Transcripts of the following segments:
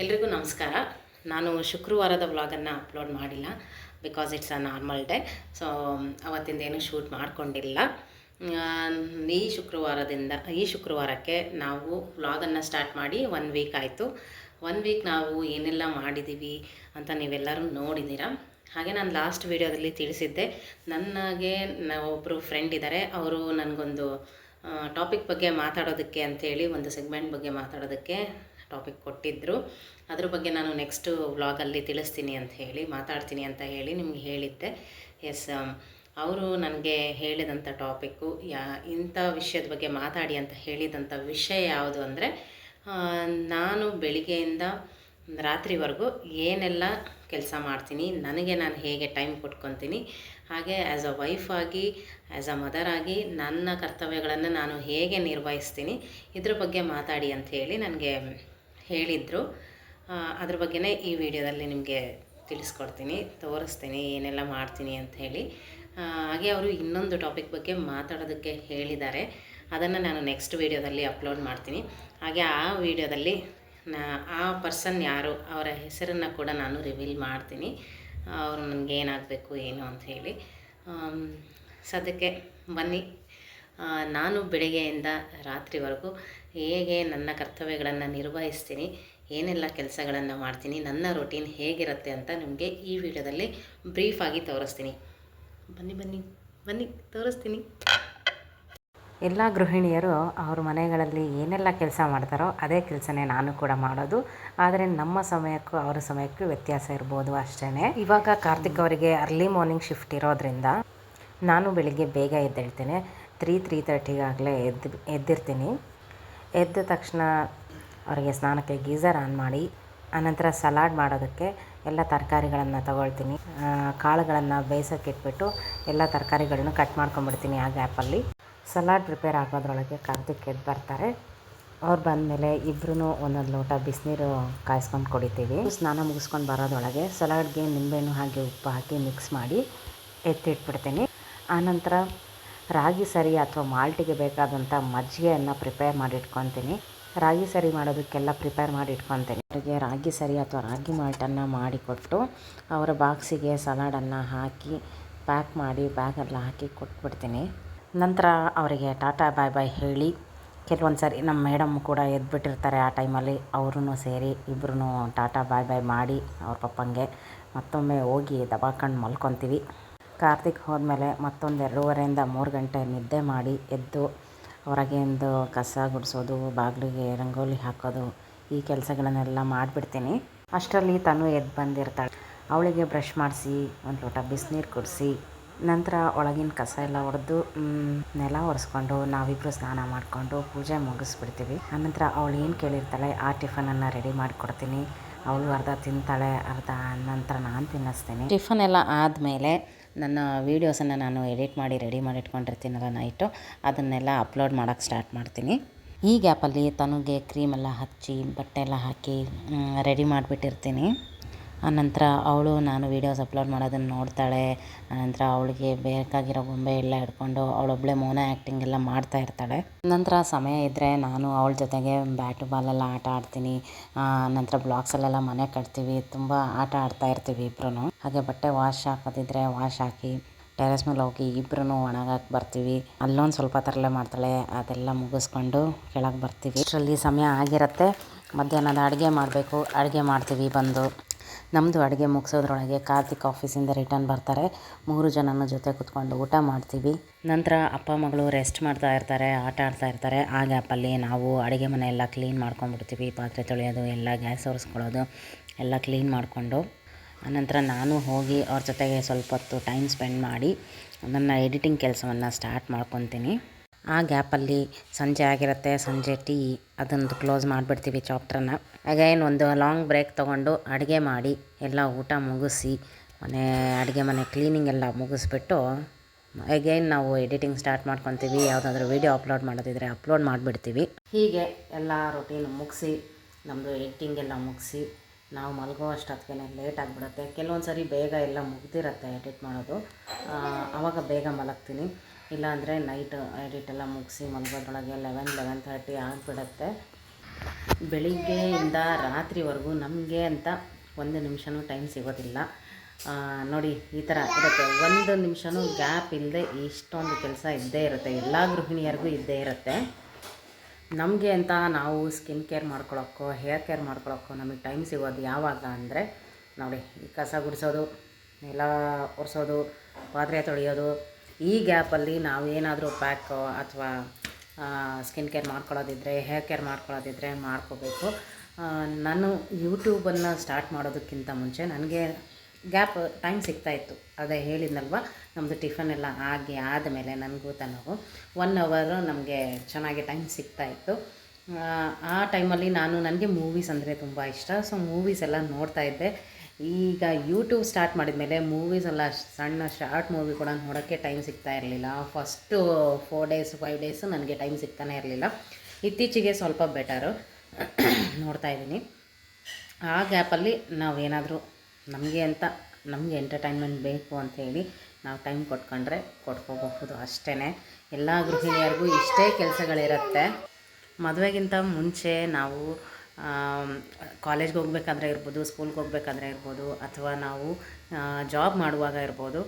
ಎಲ್ರಿಗೂ ನಮಸ್ಕಾರ. ನಾನು ಶುಕ್ರವಾರದ ವ್ಲಾಗನ್ನು ಅಪ್ಲೋಡ್ ಮಾಡಿಲ್ಲ. Because it's a normal day so ಅವತ್ತಿಂದೇನು shoot ಮಾಡಿಕೊಂಡಿಲ್ಲ. ಈ ಶುಕ್ರವಾರದಿಂದ, ಈ ಶುಕ್ರವಾರಕ್ಕೆ ನಾವು ವ್ಲಾಗನ್ನು ಸ್ಟಾರ್ಟ್ ಮಾಡಿ ಒನ್ ವೀಕ್ ಆಯಿತು. ಒನ್ ವೀಕ್ ನಾವು ಏನೆಲ್ಲ ಮಾಡಿದ್ದೀವಿ ಅಂತ ನೀವೆಲ್ಲರೂ ನೋಡಿದ್ದೀರಾ ಹಾಗೆ ನಾನು ಲಾಸ್ಟ್ ವೀಡಿಯೋದಲ್ಲಿ ತಿಳಿಸಿದ್ದೆ. ನನಗೆ ಒಬ್ಬರು ಫ್ರೆಂಡ್ ಇದ್ದಾರೆ ಅವರು ನನಗೊಂದು ಟಾಪಿಕ್ ಬಗ್ಗೆ ಮಾತಾಡೋದಕ್ಕೆ ಅಂಥೇಳಿ ಒಂದು ಸೆಗ್ಮೆಂಟ್ ಬಗ್ಗೆ ಮಾತಾಡೋದಕ್ಕೆ ಟಾಪಿಕ್ ಕೊಟ್ಟಿದ್ದರು ಅದ್ರ ಬಗ್ಗೆ ನಾನು ನೆಕ್ಸ್ಟ್ ವ್ಲಾಗಲ್ಲಿ ತಿಳಿಸ್ತೀನಿ ಅಂತ ಹೇಳಿ, ಮಾತಾಡ್ತೀನಿ ಅಂತ ಹೇಳಿ ನಿಮ್ಗೆ ಹೇಳಿದ್ದೆ. ಎಸ್ ಅವರು ನನಗೆ ಹೇಳಿದಂಥ ಟಾಪಿಕ್ಕು ಯಾ, ಇಂಥ ವಿಷಯದ ಬಗ್ಗೆ ಮಾತಾಡಿ ಅಂತ ಹೇಳಿದಂಥ ವಿಷಯ ಯಾವುದು ಅಂದರೆ ನಾನು ಬೆಳಿಗ್ಗೆಯಿಂದ ರಾತ್ರಿವರೆಗೂ ಏನೆಲ್ಲ ಕೆಲಸ ಮಾಡ್ತೀನಿ, ನನಗೆ ನಾನು ಹೇಗೆ ಟೈಮ್ ಕೊಟ್ಕೊತೀನಿ, ಹಾಗೆ ಆ್ಯಸ್ ಅ ವೈಫ್ ಆಗಿ ಆ್ಯಸ್ ಅ ಮದರ್ ಆಗಿ ನನ್ನ ಕರ್ತವ್ಯಗಳನ್ನು ನಾನು ಹೇಗೆ ನಿರ್ವಹಿಸ್ತೀನಿ, ಇದ್ರ ಬಗ್ಗೆ ಮಾತಾಡಿ ಅಂತ ಹೇಳಿ ನನಗೆ ಹೇಳಿದರು. ಅದ್ರ ಬಗ್ಗೆನೇ ಈ ವಿಡಿಯೋದಲ್ಲಿ ನಿಮಗೆ ತಿಳಿಸ್ಕೊಡ್ತೀನಿ, ತೋರಿಸ್ತೀನಿ, ಏನೆಲ್ಲ ಮಾಡ್ತೀನಿ ಅಂತ ಹೇಳಿ. ಹಾಗೆ ಅವರು ಇನ್ನೊಂದು ಟಾಪಿಕ್ ಬಗ್ಗೆ ಮಾತಾಡೋದಕ್ಕೆ ಹೇಳಿದ್ದಾರೆ. ಅದನ್ನು ನಾನು ನೆಕ್ಸ್ಟ್ ವೀಡಿಯೋದಲ್ಲಿ ಅಪ್ಲೋಡ್ ಮಾಡ್ತೀನಿ. ಹಾಗೆ ಆ ವಿಡಿಯೋದಲ್ಲಿ ನಾ, ಆ ಪರ್ಸನ್ ಯಾರು, ಅವರ ಹೆಸರನ್ನು ಕೂಡ ನಾನು ರಿವೀಲ್ ಮಾಡ್ತೀನಿ. ಅವರು ನನಗೆ ಏನಾಗಬೇಕು, ಏನು ಅಂತ ಹೇಳಿ. ಸದ್ಯಕ್ಕೆ ಬನ್ನಿ. ನಾನು ಬೆಳಗ್ಗೆಯಿಂದ ರಾತ್ರಿವರೆಗೂ ಹೇಗೆ ನನ್ನ ಕರ್ತವ್ಯಗಳನ್ನು ನಿರ್ವಹಿಸ್ತೀನಿ, ಏನೆಲ್ಲ ಕೆಲಸಗಳನ್ನು ಮಾಡ್ತೀನಿ, ನನ್ನ ರೊಟೀನ್ ಹೇಗಿರುತ್ತೆ ಅಂತ ನಿಮಗೆ ಈ ವಿಡಿಯೋದಲ್ಲಿ ಬ್ರೀಫಾಗಿ ತೋರಿಸ್ತೀನಿ. ಬನ್ನಿ ಬನ್ನಿ ಬನ್ನಿ, ತೋರಿಸ್ತೀನಿ. ಎಲ್ಲ ಗೃಹಿಣಿಯರು ಅವ್ರ ಮನೆಗಳಲ್ಲಿ ಏನೆಲ್ಲ ಕೆಲಸ ಮಾಡ್ತಾರೋ ಅದೇ ಕೆಲಸನೇ ನಾನು ಕೂಡ ಮಾಡೋದು. ಆದರೆ ನಮ್ಮ ಸಮಯಕ್ಕೂ ಅವರ ಸಮಯಕ್ಕೂ ವ್ಯತ್ಯಾಸ ಇರ್ಬೋದು ಅಷ್ಟೇ ಇವಾಗ ಕಾರ್ತಿಕ್ ಅವರಿಗೆ ಅರ್ಲಿ ಮಾರ್ನಿಂಗ್ ಶಿಫ್ಟ್ ಇರೋದ್ರಿಂದ ನಾನು ಬೆಳಿಗ್ಗೆ ಬೇಗ ಎದ್ದೇಳ್ತೇನೆ. ತ್ರೀ ತ್ರೀ ತರ್ಟಿಗಾಗಲೇ ಎದ್ದು, ಎದ್ದಿರ್ತೀನಿ. ಎದ್ದ ತಕ್ಷಣ ಅವರಿಗೆ ಸ್ನಾನಕ್ಕೆ ಗೀಝರ್ ಆನ್ ಮಾಡಿ, ಆನಂತರ ಸಲಾಡ್ ಮಾಡೋದಕ್ಕೆ ಎಲ್ಲ ತರಕಾರಿಗಳನ್ನು ತಗೊಳ್ತೀನಿ. ಕಾಳುಗಳನ್ನು ಬೇಯಿಸೋಕೆ ಇಟ್ಬಿಟ್ಟು ಎಲ್ಲ ತರಕಾರಿಗಳನ್ನು ಕಟ್ ಮಾಡ್ಕೊಂಬಿಡ್ತೀನಿ ಆ ಗ್ಯಾಪಲ್ಲಿ ಸಲಾಡ್ ಪ್ರಿಪೇರ್ ಆಗೋದ್ರೊಳಗೆ ಕಾರ್ತಿಕ್ ಎದ್ದು ಬರ್ತಾರೆ. ಅವ್ರು ಬಂದಮೇಲೆ ಇಬ್ಬರೂ ಒಂದೊಂದು ಲೋಟ ಬಿಸಿನೀರು ಕಾಯಿಸ್ಕೊಂಡು ಕುಡಿತೀವಿ. ಸ್ನಾನ ಮುಗಿಸ್ಕೊಂಡು ಬರೋದ್ರೊಳಗೆ ಸಲಾಡ್ಗೆ ನಿಂಬೆಹಣ್ಣು ಹಾಗೆ ಉಪ್ಪು ಹಾಕಿ ಮಿಕ್ಸ್ ಮಾಡಿ ಎತ್ತಿಟ್ಬಿಡ್ತೀನಿ. ಆನಂತರ ರಾಗಿ ಸರಿ ಅಥವಾ ಮಾಲ್ಟಿಗೆ ಬೇಕಾದಂಥ ಮಜ್ಜಿಗೆಯನ್ನು ಪ್ರಿಪೇರ್ ಮಾಡಿ ಇಟ್ಕೊತೀನಿ ರಾಗಿ ಸರಿ ಮಾಡೋದಕ್ಕೆಲ್ಲ ಪ್ರಿಪೇರ್ ಮಾಡಿ ಇಟ್ಕೊತೀನಿ ಅವರಿಗೆ ರಾಗಿ ಸರಿ ಅಥವಾ ರಾಗಿ ಮಾಲ್ಟನ್ನು ಮಾಡಿಕೊಟ್ಟು ಅವರ ಬಾಕ್ಸಿಗೆ ಸಲಾಡನ್ನು ಹಾಕಿ ಪ್ಯಾಕ್ ಮಾಡಿ ಬ್ಯಾಗೆಲ್ಲ ಹಾಕಿ ಕೊಟ್ಬಿಡ್ತೀನಿ. ನಂತರ ಅವರಿಗೆ ಟಾಟಾ ಬಾಯ್ ಬಾಯ್ ಹೇಳಿ. ಕೆಲವೊಂದು ಸರಿ ನಮ್ಮ ಮೇಡಮ್ ಕೂಡ ಎದ್ಬಿಟ್ಟಿರ್ತಾರೆ ಆ ಟೈಮಲ್ಲಿ. ಅವ್ರೂ ಸೇರಿ ಇಬ್ಬರೂ ಟಾಟಾ ಬಾಯ್ ಬಾಯ್ ಮಾಡಿ, ಅವ್ರ ಪಪ್ಪಂಗೆ ಮತ್ತೊಮ್ಮೆ ಹೋಗಿ ದಬಾಕಂಡು ಮಲ್ಕೊತೀವಿ. ಕಾರ್ತಿಕ್ ಹೋದಮೇಲೆ ಮತ್ತೊಂದು ಎರಡೂವರೆಯಿಂದ ಮೂರು ಗಂಟೆ ನಿದ್ದೆ ಮಾಡಿ ಎದ್ದು ಹೊರಗೆ ಒಂದು ಕಸ ಗುಡಿಸೋದು, ಬಾಗಿಲಿಗೆ ರಂಗೋಲಿ ಹಾಕೋದು, ಈ ಕೆಲಸಗಳನ್ನೆಲ್ಲ ಮಾಡಿಬಿಡ್ತೀನಿ. ಅಷ್ಟರಲ್ಲಿ ತಾನು ಎದ್ದು ಬಂದಿರ್ತಾಳೆ. ಅವಳಿಗೆ ಬ್ರಷ್ ಮಾಡಿಸಿ, ಒಂದು ಲೋಟ ಬಿಸಿನೀರು ಕುಡಿಸಿ, ನಂತರ ಒಳಗಿನ ಕಸ ಎಲ್ಲ ಹೊಡೆದು ನೆಲ ಒರೆಸ್ಕೊಂಡು ನಾವಿಬ್ಬರು ಸ್ನಾನ ಮಾಡಿಕೊಂಡು ಪೂಜೆ ಮುಗಿಸ್ಬಿಡ್ತೀವಿ. ಆನಂತರ ಅವಳು ಏನು ಕೇಳಿರ್ತಾಳೆ, ಆ ಟಿಫನನ್ನು ರೆಡಿ ಮಾಡಿಕೊಡ್ತೀನಿ. ಅವಳು ಅರ್ಧ ತಿಂತಾಳೆ, ಅರ್ಧ ನಂತರ ನಾನು ತಿನ್ನಿಸ್ತೀನಿ. ಟಿಫನ್ ಎಲ್ಲ ಆದಮೇಲೆ ನನ್ನ ವೀಡಿಯೋಸನ್ನು ನಾನು ಎಡಿಟ್ ಮಾಡಿ ರೆಡಿ ಮಾಡಿ ಇಟ್ಕೊಂಡಿರ್ತೀನಲ್ಲ ನೈಟು, ಅದನ್ನೆಲ್ಲ ಅಪ್ಲೋಡ್ ಮಾಡೋಕ್ಕೆ ಸ್ಟಾರ್ಟ್ ಮಾಡ್ತೀನಿ. ಈ ಗ್ಯಾಪಲ್ಲಿ ತನಗೆ ಕ್ರೀಮೆಲ್ಲ ಹಚ್ಚಿ ಬಟ್ಟೆ ಎಲ್ಲ ಹಾಕಿ ರೆಡಿ ಮಾಡಿಬಿಟ್ಟಿರ್ತೀನಿ. ಆನಂತರ ಅವಳು ನಾನು ವೀಡಿಯೋಸ್ ಅಪ್ಲೋಡ್ ಮಾಡೋದನ್ನು ನೋಡ್ತಾಳೆ. ಆನಂತರ ಅವಳಿಗೆ ಬೇಕಾಗಿರೋ ಗೊಂಬೆ ಎಲ್ಲ ಹಿಡ್ಕೊಂಡು ಅವಳೊಬ್ಬಳೆ ಮೌನ ಆ್ಯಕ್ಟಿಂಗ್ ಎಲ್ಲ ಮಾಡ್ತಾ ಇರ್ತಾಳೆ. ನಂತರ ಸಮಯ ಇದ್ದರೆ ನಾನು ಅವಳ ಜೊತೆಗೆ ಬ್ಯಾಟು ಬಾಲೆಲ್ಲ ಆಟ ಆಡ್ತೀನಿ. ನಂತರ ಬ್ಲಾಕ್ಸಲ್ಲೆಲ್ಲ ಮನೆ ಕಟ್ತೀವಿ. ತುಂಬ ಆಟ ಆಡ್ತಾ ಇರ್ತೀವಿ ಇಬ್ಬರೂ ಹಾಗೆ ಬಟ್ಟೆ ವಾಶ್ ಹಾಕೋದಿದ್ರೆ ವಾಶ್ ಹಾಕಿ ಟೆರೆಸ್ ಮೇಲೆ ಹೋಗಿ ಇಬ್ಬರೂ ಒಣಗಾಕಿ ಬರ್ತೀವಿ. ಅಲ್ಲೊಂದು ಸ್ವಲ್ಪ ತರಲೆ ಮಾಡ್ತಾಳೆ. ಅದೆಲ್ಲ ಮುಗಿಸ್ಕೊಂಡು ಕೆಳಗೆ ಬರ್ತೀವಿ. ಅಷ್ಟರಲ್ಲಿ ಸಮಯ ಆಗಿರುತ್ತೆ. ಮಧ್ಯಾಹ್ನದ ಅಡುಗೆ ಮಾಡಬೇಕು. ಅಡುಗೆ ಮಾಡ್ತೀವಿ ಬಂದು. ನಮ್ಮದು ಅಡುಗೆ ಮುಗಿಸೋದ್ರೊಳಗೆ ಕಾರ್ತಿಕ್ ಆಫೀಸಿಂದ ರಿಟರ್ನ್ ಬರ್ತಾರೆ. ಮೂರು ಜನನ ಜೊತೆ ಕುತ್ಕೊಂಡು ಊಟ ಮಾಡ್ತೀವಿ. ನಂತರ ಅಪ್ಪ, ಮಗಳು ರೆಸ್ಟ್ ಮಾಡ್ತಾ ಇರ್ತಾರೆ, ಆಟ ಆಡ್ತಾ ಇರ್ತಾರೆ. ಆ ಗ್ಯಾಪಲ್ಲಿ ನಾವು ಅಡುಗೆ ಮನೆ ಎಲ್ಲ ಕ್ಲೀನ್ ಮಾಡ್ಕೊಂಡ್ಬಿಡ್ತೀವಿ. ಪಾತ್ರೆ ತೊಳೆಯೋದು, ಎಲ್ಲ ಗ್ಯಾಸ್ ಒರೆಸ್ಕೊಳ್ಳೋದು, ಎಲ್ಲ ಕ್ಲೀನ್ ಮಾಡಿಕೊಂಡು. ಆನಂತರ ನಾನು ಹೋಗಿ ಅವ್ರ ಜೊತೆಗೆ ಸ್ವಲ್ಪ ಹೊತ್ತು ಟೈಮ್ ಸ್ಪೆಂಡ್ ಮಾಡಿ ನನ್ನ ಎಡಿಟಿಂಗ್ ಕೆಲಸವನ್ನು ಸ್ಟಾರ್ಟ್ ಮಾಡ್ಕೊತೀನಿ. ಆ ಗ್ಯಾಪಲ್ಲಿ ಸಂಜೆ ಆಗಿರುತ್ತೆ, ಸಂಜೆ ಟೀ, ಅದೊಂದು ಕ್ಲೋಸ್ ಮಾಡಿಬಿಡ್ತೀವಿ ಚಾಪ್ಟ್ರನ್ನ ಅಗೈನ್, ಒಂದು ಲಾಂಗ್ ಬ್ರೇಕ್ ತೊಗೊಂಡು ಅಡುಗೆ ಮಾಡಿ, ಎಲ್ಲ ಊಟ ಮುಗಿಸಿ, ಮನೆ, ಅಡುಗೆ ಮನೆ ಕ್ಲೀನಿಂಗ್ ಎಲ್ಲ ಮುಗಿಸ್ಬಿಟ್ಟು, ಅಗೈನ್ ನಾವು ಎಡಿಟಿಂಗ್ ಸ್ಟಾರ್ಟ್ ಮಾಡ್ಕೊತೀವಿ, ಯಾವುದಾದ್ರೂ ವೀಡಿಯೋ ಅಪ್ಲೋಡ್ ಮಾಡೋದಿದ್ರೆ ಅಪ್ಲೋಡ್ ಮಾಡಿಬಿಡ್ತೀವಿ. ಹೀಗೆ ಎಲ್ಲ ರೊಟೀನ್ ಮುಗಿಸಿ ನಮ್ಮದು ಎಡಿಟಿಂಗ್ ಎಲ್ಲ ಮುಗಿಸಿ, ನಾವು ಮಲಗೋ ಅಷ್ಟೊತ್ತಿಗೆ ಲೇಟ್ ಆಗಿಬಿಡುತ್ತೆ. ಕೆಲವೊಂದು ಸರಿ ಬೇಗ ಎಲ್ಲ ಮುಗ್ದಿರುತ್ತೆ ಎಡಿಟ್ ಮಾಡೋದು. ಆವಾಗ ಬೇಗ ಮಲಗ್ತೀನಿ. ಇಲ್ಲಾಂದರೆ ನೈಟ್ ಎಡಿಟ್ ಎಲ್ಲ ಮುಗಿಸಿ ಮಲಗೋದ್ರೊಳಗೆ ಲೆವೆನ್ ಲೆವೆನ್ ಥರ್ಟಿ ಆಗಿಬಿಡತ್ತೆ. ಬೆಳಿಗ್ಗೆಯಿಂದ ರಾತ್ರಿವರೆಗೂ ನಮಗೆ ಅಂತ ಒಂದು ನಿಮಿಷನೂ ಟೈಮ್ ಸಿಗೋದಿಲ್ಲ. ನೋಡಿ ಈ ಥರ ಇರುತ್ತೆ. ಒಂದು ನಿಮಿಷನೂ ಗ್ಯಾಪ್ ಇಲ್ಲದೆ ಇಷ್ಟೊಂದು ಕೆಲಸ ಇದ್ದೇ ಇರುತ್ತೆ. ಎಲ್ಲ ಗೃಹಿಣಿಯರಿಗೂ ಇದ್ದೇ ಇರುತ್ತೆ. ನಮಗೆ ಅಂತ ನಾವು ಸ್ಕಿನ್ ಕೇರ್ ಮಾಡ್ಕೊಳಕ್ಕೋ ಹೇರ್ ಕೇರ್ ಮಾಡ್ಕೊಳಕ್ಕೋ ನಮಗೆ ಟೈಮ್ ಸಿಗೋದು ಯಾವಾಗ ಅಂದರೆ, ನೋಡಿ ಕಸ ಗುಡಿಸೋದು, ನೆಲ ಒರೆಸೋದು, ಪಾತ್ರೆ ತೊಳೆಯೋದು ಈ ಗ್ಯಾಪಲ್ಲಿ ನಾವು ಏನಾದರೂ ಪ್ಯಾಕೋ ಅಥವಾ ಸ್ಕಿನ್ ಕೇರ್ ಮಾಡ್ಕೊಳ್ಳೋದಿದ್ರೆ, ಹೇರ್ ಕೇರ್ ಮಾಡ್ಕೊಳ್ಳೋದಿದ್ರೆ ಮಾಡ್ಕೋಬೇಕು. ನಾನು ಯೂಟ್ಯೂಬನ್ನು ಸ್ಟಾರ್ಟ್ ಮಾಡೋದಕ್ಕಿಂತ ಮುಂಚೆ ನನಗೆ ಗ್ಯಾಪ್ ಟೈಮ್ ಸಿಗ್ತಾಯಿತ್ತು ಅದೇ ಹೇಳಿದ್ನಲ್ವ ನಮ್ಮದು ಟಿಫನ್ ಎಲ್ಲ ಆಗಿ ಆದಮೇಲೆ ನನಗೂ ತನಗೂ. ಒನ್ ಅವರು ನಮಗೆ ಚೆನ್ನಾಗಿ ಟೈಮ್ ಸಿಗ್ತಾಯಿತ್ತು ಆ ಟೈಮಲ್ಲಿ ನಾನು, ನನಗೆ ಮೂವೀಸ್ ಅಂದರೆ ತುಂಬ ಇಷ್ಟ. ಸೊ, ಮೂವೀಸ್ ಎಲ್ಲ ನೋಡ್ತಾ ಇದ್ದೆ. ಈಗ ಯೂಟ್ಯೂಬ್ ಸ್ಟಾರ್ಟ್ ಮಾಡಿದ ಮೇಲೆ ಮೂವೀಸ್ ಎಲ್ಲ ಸಣ್ಣ ಶಾರ್ಟ್ ಮೂವಿ ಕೂಡ ನೋಡೋಕ್ಕೆ ಟೈಮ್ ಸಿಗ್ತಾ ಇರಲಿಲ್ಲ. First four days five days ನನಗೆ ಟೈಮ್ ಸಿಗ್ತಾನೆ ಇರಲಿಲ್ಲ. ಇತ್ತೀಚೆಗೆ ಸ್ವಲ್ಪ ಬೆಟರು ನೋಡ್ತಾ ಇದ್ದೀನಿ. ಆ ಗ್ಯಾಪಲ್ಲಿ ನಾವೇನಾದರೂ ನಮಗೆ ಅಂತ, ನಮಗೆ ಎಂಟರ್ಟೈನ್ಮೆಂಟ್ ಬೇಕು ಅಂತ ಹೇಳಿ ನಾವು ಟೈಮ್ ಕೊಟ್ಕೊಂಡ್ರೆ ಕೊಟ್ಕೋಬಹುದು ಅಷ್ಟೇ ಎಲ್ಲ ಗೃಹಿಣಿಯರಿಗೂ ಇಷ್ಟೇ ಕೆಲಸಗಳಿರುತ್ತೆ. ಮದುವೆಗಿಂತ ಮುಂಚೆ ನಾವು ಕಾಲೇಜ್ಗೆ ಹೋಗ್ಬೇಕಾದ್ರೆ ಇರ್ಬೋದು ಸ್ಕೂಲ್ಗೆ ಹೋಗ್ಬೇಕಾದ್ರೆ ಇರ್ಬೋದು, ಅಥವಾ ನಾವು ಜಾಬ್ ಮಾಡುವಾಗ ಇರ್ಬೋದು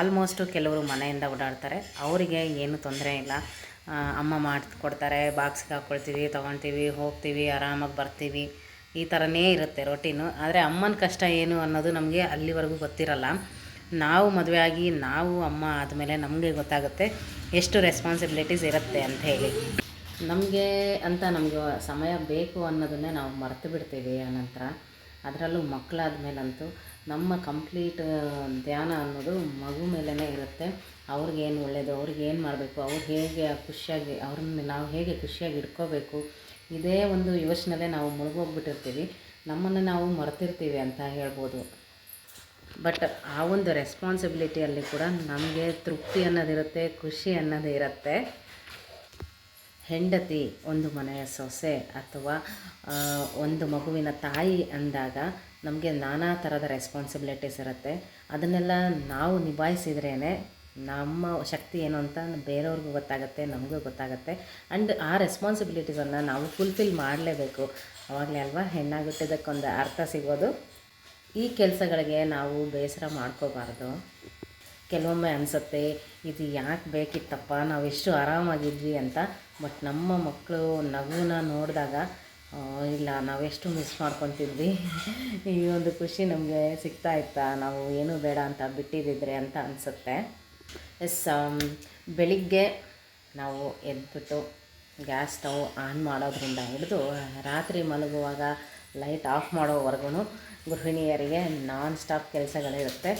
ಆಲ್ಮೋಸ್ಟು ಕೆಲವರು ಮನೆಯಿಂದ ಓಡಾಡ್ತಾರೆ. ಅವರಿಗೆ ಏನು ತೊಂದರೆ ಇಲ್ಲ. ಅಮ್ಮ ಮಾಡಿಕೊಡ್ತಾರೆ ಬಾಕ್ಸ್ಗೆ ಹಾಕ್ಕೊಳ್ತೀವಿ ತೊಗೊಳ್ತೀವಿ, ಹೋಗ್ತೀವಿ, ಆರಾಮಾಗಿ ಬರ್ತೀವಿ. ಈ ಥರನೇ ಇರುತ್ತೆ ರೊಟೀನು ಆದರೆ ಅಮ್ಮನ ಕಷ್ಟ ಏನು ಅನ್ನೋದು ನಮಗೆ ಅಲ್ಲಿವರೆಗೂ ಗೊತ್ತಿರಲ್ಲ. ನಾವು ಮದುವೆ ಆಗಿ, ನಾವು ಅಮ್ಮ ಆದಮೇಲೆ ನಮಗೆ ಗೊತ್ತಾಗುತ್ತೆ ಎಷ್ಟು ರೆಸ್ಪಾನ್ಸಿಬಿಲಿಟೀಸ್ ಇರುತ್ತೆ ಅಂತ ಹೇಳಿ. ನಮಗೆ ಅಂತ ನಮಗೆ ಸಮಯ ಬೇಕು ಅನ್ನೋದನ್ನೇ ನಾವು ಮರೆತು ಬಿಡ್ತೀವಿ ಆನಂತರ ಅದರಲ್ಲೂ ಮಕ್ಕಳಾದ ಮೇಲಂತೂ ನಮ್ಮ ಕಂಪ್ಲೀಟ್ ಧ್ಯಾನ ಅನ್ನೋದು ಮಗು ಮೇಲೇ ಇರುತ್ತೆ. ಅವ್ರಿಗೇನು ಒಳ್ಳೆಯದು ಅವ್ರಿಗೆ ಏನು ಮಾಡಬೇಕು, ಅವ್ರು ಹೇಗೆ ಖುಷಿಯಾಗಿ, ಅವ್ರನ್ನ ನಾವು ಹೇಗೆ ಖುಷಿಯಾಗಿ ಇಟ್ಕೋಬೇಕು, ಇದೇ ಒಂದು ಯೋಚನೆಲ್ಲೇ ನಾವು ಮುಳುಗೋಗ್ಬಿಟ್ಟಿರ್ತೀವಿ. ನಮ್ಮನ್ನು ನಾವು ಮರೆತಿರ್ತೀವಿ ಅಂತ ಹೇಳ್ಬೋದು. ಬಟ್ ಆ ಒಂದು ರೆಸ್ಪಾನ್ಸಿಬಿಲಿಟಿಯಲ್ಲಿ ಕೂಡ ನಮಗೆ ತೃಪ್ತಿ ಅನ್ನೋದಿರುತ್ತೆ, ಖುಷಿ ಅನ್ನೋದು ಇರುತ್ತೆ. ಹೆಂಡತಿ ಒಂದು ಮನೆಯ ಸೊಸೆ ಅಥವಾ ಒಂದು ಮಗುವಿನ ತಾಯಿ ಅಂದಾಗ ನಮಗೆ ನಾನಾ ಥರದ ರೆಸ್ಪಾನ್ಸಿಬಿಲಿಟೀಸ್ ಇರುತ್ತೆ. ಅದನ್ನೆಲ್ಲ ನಾವು ನಿಭಾಯಿಸಿದ್ರೇ ನಮ್ಮ ಶಕ್ತಿ ಏನು ಅಂತ ಬೇರೆಯವ್ರಿಗೂ ಗೊತ್ತಾಗುತ್ತೆ, ನಮಗೂ ಗೊತ್ತಾಗುತ್ತೆ. ಆ್ಯಂಡ್ ಆ ರೆಸ್ಪಾನ್ಸಿಬಿಲಿಟೀಸನ್ನು ನಾವು ಫುಲ್ಫಿಲ್ ಮಾಡಲೇಬೇಕು. ಆವಾಗಲೇ ಅಲ್ವಾ? ಹೆಣ್ಣಾಗುತ್ತಿದ್ದಕ್ಕೊಂದು ಅರ್ಥ ಸಿಗೋದು. ಈ ಕೆಲಸಗಳಿಗೆ ನಾವು ಬೇಸರ ಮಾಡ್ಕೋಬಾರ್ದು. ಕೆಲವೊಮ್ಮೆ ಅನಿಸುತ್ತೆ ಇದು ಯಾಕೆ ಬೇಕಿತ್ತಪ್ಪ? ನಾವು ಎಷ್ಟು ಆರಾಮಾಗಿದ್ವಿ ಅಂತ. ಬಟ್ ನಮ್ಮ ಮಕ್ಕಳು ನಗುನ ನೋಡಿದಾಗ ಇಲ್ಲ ನಾವೆಷ್ಟು ಮಿಸ್ ಮಾಡ್ಕೊತಿದ್ವಿ. ಈ ಒಂದು ಖುಷಿ ನಮಗೆ ಸಿಗ್ತಾ ಇತ್ತಾ. ನಾವು ಏನೂ ಬೇಡ ಅಂತ ಬಿಟ್ಟಿದ್ದಿದ್ರೆ ಅಂತ ಅನಿಸುತ್ತೆ. ಎಸ್ ಬೆಳಿಗ್ಗೆ ನಾವು ಎದ್ಬಿಟ್ಟು ಗ್ಯಾಸ್ ಸ್ಟವ್ ಆನ್ ಮಾಡೋದ್ರಿಂದ ಹಿಡಿದು ರಾತ್ರಿ ಮಲಗುವಾಗ ಲೈಟ್ ಆಫ್ ಮಾಡೋವರೆಗೂ ಗೃಹಿಣಿಯರಿಗೆ ನಾನ್ ಸ್ಟಾಪ್ ಕೆಲಸಗಳಿರುತ್ತೆ.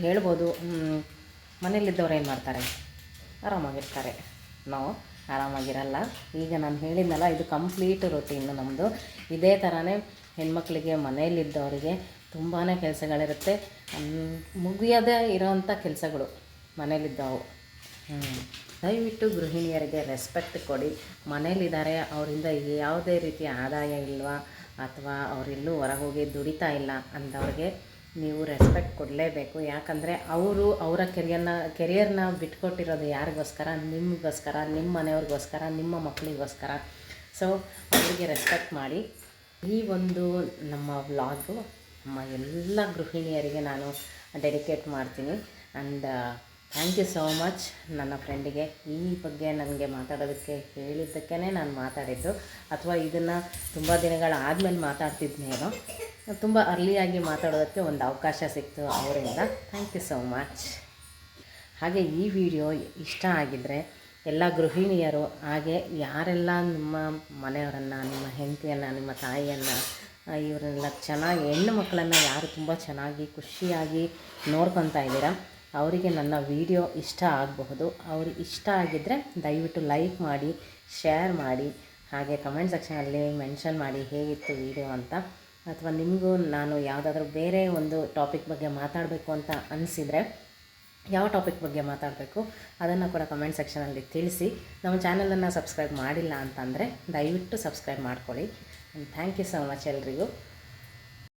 ಹೇಳ್ಬೋದು ಮನೇಲಿದ್ದವ್ರು ಏನು ಮಾಡ್ತಾರೆ? ಆರಾಮಾಗಿರ್ತಾರೆ. ನಾವು ಆರಾಮಾಗಿರಲ್ಲ. ಈಗ ನಾನು ಹೇಳಿದ್ನಲ್ಲ, ಇದು ಕಂಪ್ಲೀಟ್ ರೊಟೀನು ನಮ್ಮದು ಇದೇ ಥರನೇ ಹೆಣ್ಮಕ್ಳಿಗೆ, ಮನೆಯಲ್ಲಿದ್ದವರಿಗೆ ತುಂಬಾ ಕೆಲಸಗಳಿರುತ್ತೆ. ಮುಗಿಯದೇ ಇರೋವಂಥ ಕೆಲಸಗಳು ಮನೇಲಿದ್ದವು ದಯವಿಟ್ಟು ಗೃಹಿಣಿಯರಿಗೆ ರೆಸ್ಪೆಕ್ಟ್ ಕೊಡಿ. ಮನೇಲಿದ್ದಾರೆ ಅವರಿಂದ ಯಾವುದೇ ರೀತಿಯ ಆದಾಯ ಇಲ್ವಾ? ಅಥವಾ ಅವರೆಲ್ಲೂ ಹೊರಗೋಗಿ ದುಡಿತಾ ಇಲ್ಲ ಅಂದವ್ರಿಗೆ ನೀವು ರೆಸ್ಪೆಕ್ಟ್ ಕೊಡಲೇಬೇಕು. ಯಾಕಂದರೆ ಅವರು ಅವರ ಕೆರಿಯರ್ನ ಕೆರಿಯರ್ನ ಬಿಟ್ಕೊಟ್ಟಿರೋದು ಯಾರಿಗೋಸ್ಕರ? ನಿಮಗೋಸ್ಕರ ನಿಮ್ಮ ಮನೆಯವ್ರಿಗೋಸ್ಕರ, ನಿಮ್ಮ ಮಕ್ಕಳಿಗೋಸ್ಕರ ಸೊ ಅವರಿಗೆ ರೆಸ್ಪೆಕ್ಟ್ ಮಾಡಿ. ಈ ಒಂದು ನಮ್ಮ ವ್ಲಾಗು ನಮ್ಮ ಎಲ್ಲ ಗೃಹಿಣಿಯರಿಗೆ ನಾನು ಡೆಡಿಕೇಟ್ ಮಾಡ್ತೀನಿ. And thank you so much ನನ್ನ ಫ್ರೆಂಡಿಗೆ ಈ ಬಗ್ಗೆ ನನಗೆ ಮಾತಾಡೋದಕ್ಕೆ ಹೇಳಿದ್ದಕ್ಕೇ ನಾನು ಮಾತಾಡಿದ್ದು. ಅಥವಾ ಇದನ್ನು ತುಂಬ ದಿನಗಳಾದಮೇಲೆ ಮಾತಾಡ್ತಿದ್ನೇನೋ ತುಂಬ ಅರ್ಲಿಯಾಗಿ ಮಾತಾಡೋದಕ್ಕೆ ಒಂದು ಅವಕಾಶ ಸಿಕ್ತು ಅವರಿಂದ. ಥ್ಯಾಂಕ್ ಯು ಸೋ ಮಚ್ ಹಾಗೆ ಈ ವಿಡಿಯೋ ಇಷ್ಟ ಆಗಿದ್ದರೆ ಎಲ್ಲ ಗೃಹಿಣಿಯರು, ಹಾಗೆ ಯಾರೆಲ್ಲ ನಿಮ್ಮ ಮನೆಯವರನ್ನು, ನಿಮ್ಮ ಹೆಂಡತಿಯನ್ನು, ನಿಮ್ಮ ತಾಯಿಯನ್ನು ಇವರನ್ನೆಲ್ಲ ಚೆನ್ನಾಗಿ ಹೆಣ್ಣು ಮಕ್ಕಳನ್ನು ಯಾರು ತುಂಬ ಚೆನ್ನಾಗಿ, ಖುಷಿಯಾಗಿ ನೋಡ್ಕೊತಾ ಇದ್ದೀರಾ ಅವರಿಗೆ ನನ್ನ ವಿಡಿಯೋ ಇಷ್ಟ ಆಗಬಹುದು. ಅವ್ರಿಗೆ ಇಷ್ಟ ಆಗಿದ್ದರೆ ದಯವಿಟ್ಟು ಲೈಕ್ ಮಾಡಿ, ಶೇರ್ ಮಾಡಿ, ಹಾಗೆ ಕಮೆಂಟ್ ಸೆಕ್ಷನಲ್ಲಿ ಮೆನ್ಷನ್ ಮಾಡಿ ಹೇಗಿತ್ತು ವಿಡಿಯೋ ಅಂತ. ಅಥವಾ ನಿಮಗೂ ನಾನು ಯಾವುದಾದ್ರೂ ಬೇರೆ ಒಂದು ಟಾಪಿಕ್ ಬಗ್ಗೆ ಮಾತಾಡಬೇಕು ಅಂತ ಅನಿಸಿದರೆ ಯಾವ ಟಾಪಿಕ್ ಬಗ್ಗೆ ಮಾತಾಡಬೇಕು ಅದನ್ನು ಕೂಡ ಕಮೆಂಟ್ ಸೆಕ್ಷನಲ್ಲಿ ತಿಳಿಸಿ. ನಮ್ಮ ಚಾನಲನ್ನು ಸಬ್ಸ್ಕ್ರೈಬ್ ಮಾಡಿಲ್ಲ ಅಂತಂದರೆ ದಯವಿಟ್ಟು ಸಬ್ಸ್ಕ್ರೈಬ್ ಮಾಡ್ಕೊಳ್ಳಿ. ಥ್ಯಾಂಕ್ ಯು ಸೊ ಮಚ್ ಎಲ್ರಿಗೂ.